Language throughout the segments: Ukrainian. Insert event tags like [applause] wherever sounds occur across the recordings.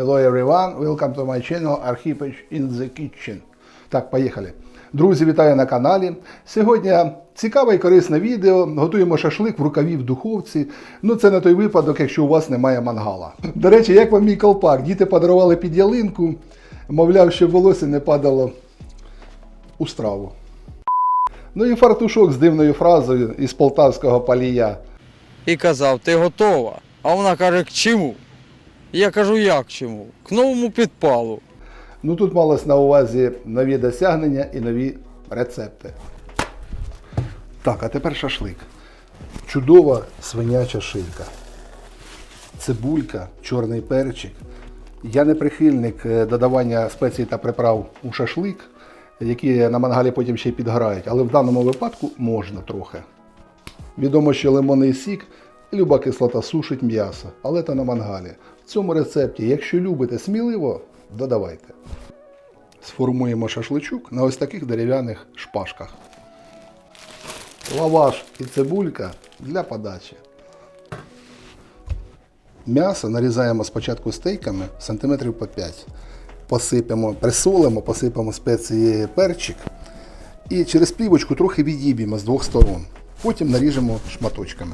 Hello everyone, welcome to my channel Archipage in the Kitchen. Так, поїхали. Друзі, вітаю на каналі. Сьогодні цікаве і корисне відео. Готуємо шашлик в рукаві в духовці. Ну, це на той випадок, якщо у вас немає мангала. До речі, як вам мій колпак? Діти подарували під ялинку, мовляв, щоб волосся не падало у страву. Ну і фартушок з дивною фразою із полтавського палія. і казав, ти готова? А вона каже, к чому? Я кажу, як чому? К новому підпалу. Ну тут малось на увазі нові досягнення і нові рецепти. Так, а тепер шашлик. Чудова свиняча шийка. Цибулька, чорний перчик. Я не прихильник е, додавання спецій та приправ у шашлик, які на мангалі потім ще й підгорають, але в даному випадку можна трохи. Відомо, що лимонний сік люба кислота сушить м'ясо, але то на мангалі. В цьому рецепті, якщо любите сміливо, додавайте. Сформуємо шашличок на ось таких дерев'яних шпажках. Лаваш і цибулька для подачі. М'ясо нарізаємо спочатку стейками сантиметрів по 5. Посипемо, присолимо, посипемо спеції перчик. І через плівочку трохи відіб'ємо з двох сторон. Потім наріжемо шматочками.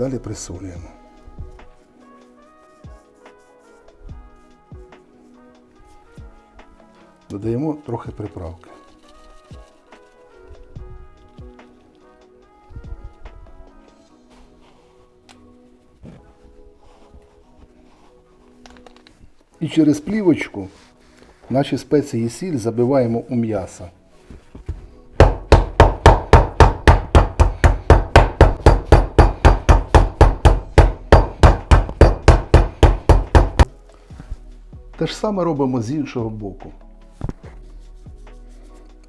Далі присолюємо. Додаємо трохи приправки. І через плівочку наші спеції сіль забиваємо у м'ясо. Те ж саме робимо з іншого боку.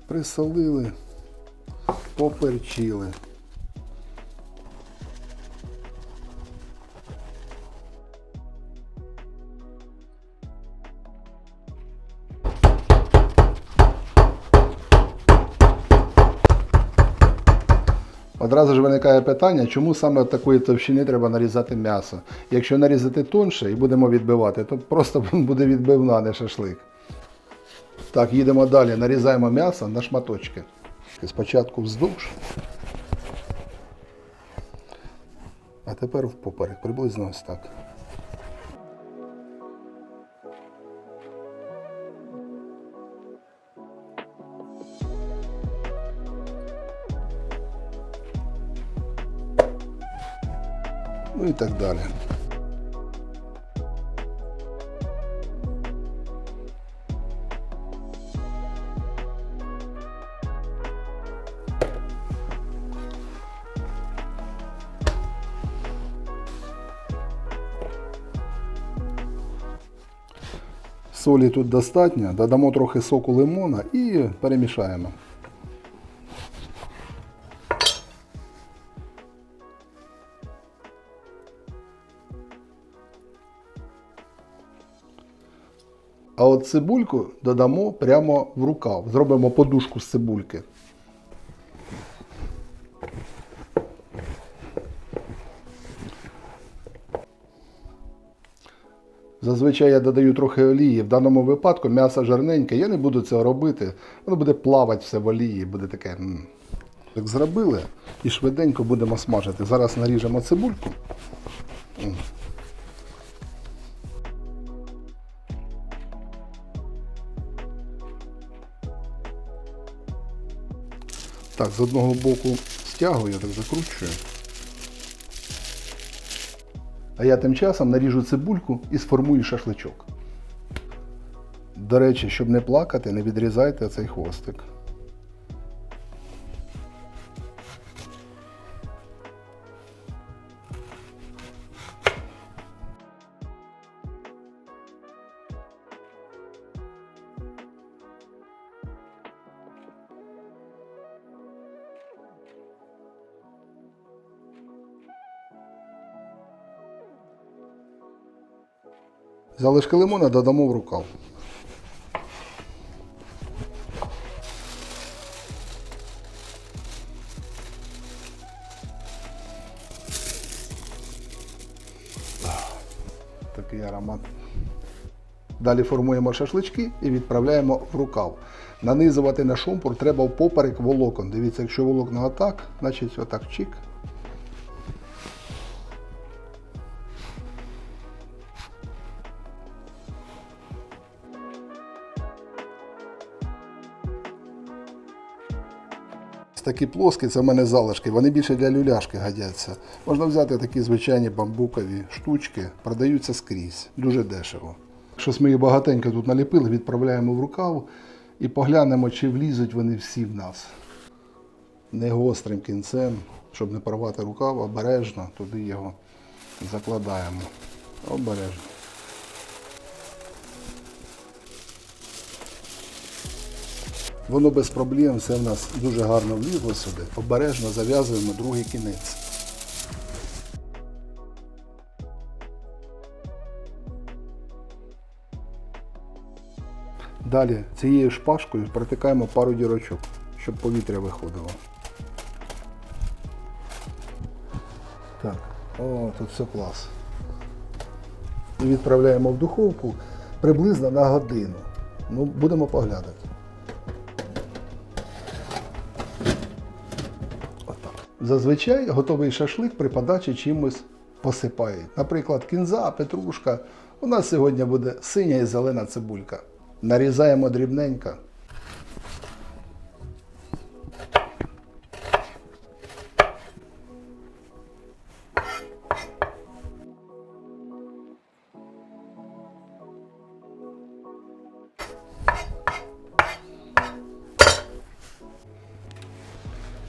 Присолили, поперчили. Одразу ж виникає питання, чому саме такої товщини треба нарізати м'ясо. Якщо нарізати тонше і будемо відбивати, то просто [laughs] буде відбивна, не шашлик. Так, їдемо далі. Нарізаємо м'ясо на шматочки. Спочатку вздовж. А тепер впоперек, приблизно ось так. Ну і так далі. Солі тут достатньо, додамо трохи соку лимона і перемішаємо. А от цибульку додамо прямо в рукав. Зробимо подушку з цибульки. Зазвичай я додаю трохи олії. В даному випадку м'ясо жарненьке, я не буду цього робити. Воно буде плавати все в олії, буде таке. Так зробили і швиденько будемо смажити. Зараз наріжемо цибульку. Так, з одного боку стягую, так закручую. А я тим часом наріжу цибульку і сформую шашличок. До речі, щоб не плакати, не відрізайте цей хвостик. Залишки лимона додамо в рукав. Такий аромат. Далі формуємо шашлички і відправляємо в рукав. Нанизувати на шумпур треба впоперек волокон. Дивіться, якщо волокна отак, значить отак чик. Такі плоскі, це в мене залишки, вони більше для люляшки годяться. Можна взяти такі звичайні бамбукові штучки, продаються скрізь, дуже дешево. Щось ми їх багатенько тут наліпили, відправляємо в рукав і поглянемо, чи влізуть вони всі в нас. Не гострим кінцем, щоб не порвати рукав, обережно туди його закладаємо. Обережно. Воно без проблем, все в нас дуже гарно влізло сюди. Обережно зав'язуємо другий кінець. Далі цією шпажкою протикаємо пару дірочок, щоб повітря виходило. Так, о, тут все клас. І відправляємо в духовку приблизно на годину. Ну, будемо поглядати. Зазвичай готовий шашлик при подачі чимось посипають. Наприклад, кінза, петрушка. У нас сьогодні буде синя і зелена цибулька. Нарізаємо дрібненько.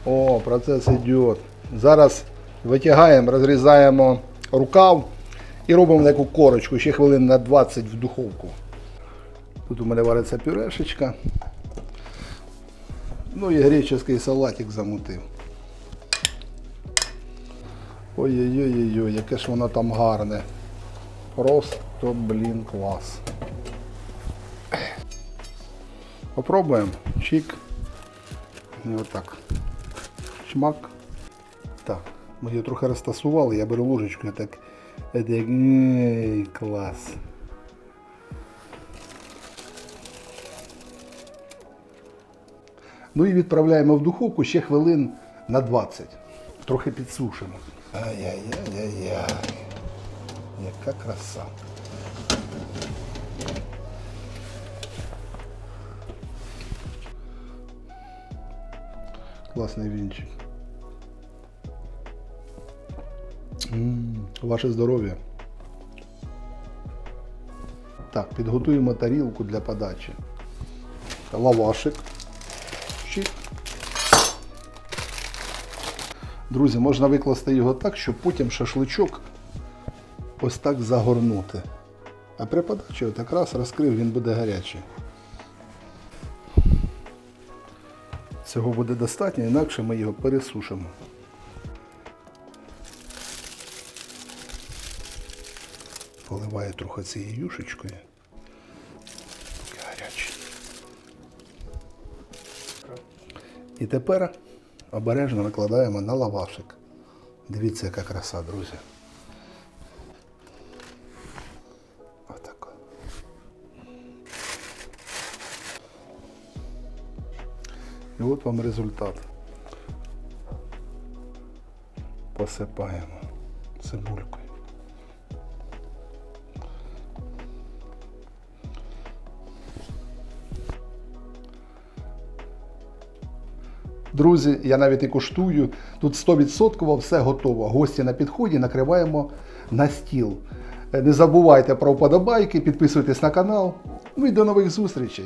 О, процес йде. Зараз витягаємо, розрізаємо рукав і робимо таку корочку, ще хвилин на 20 в духовку. Тут у мене вариться пюрешечка. Ну і греческий салатик замутив. Ой-ой-ой, яке ж воно там гарне. Просто, блін, клас. Попробуємо. Чик. І отак. Чмак. Так, ми її трохи розтасували, я беру ложечку, я так. Я так ей, клас. Ну і відправляємо в духовку ще хвилин на 20. Трохи підсушимо. Ай-яй-яй-яй-яй. Яка краса. Класний вінчик. Ваше здоров'я. Так, підготуємо тарілку для подачі. Лавашик. Друзі, можна викласти його так, щоб потім шашличок ось так загорнути. А при подачі от якраз розкрив, він буде гарячий. Цього буде достатньо, інакше ми його пересушимо. Поливаю трохи цією юшечкою. Гарячий. І тепер обережно накладаємо на лавашик. Дивіться, яка краса, друзі. Отак. І от вам результат. Посипаємо цибулькою. Друзі, я навіть і куштую. Тут 100% все готово. Гості на підході накриваємо на стіл. Е, Не забувайте про вподобайки, підписуйтесь на канал. Ну і до нових зустрічей.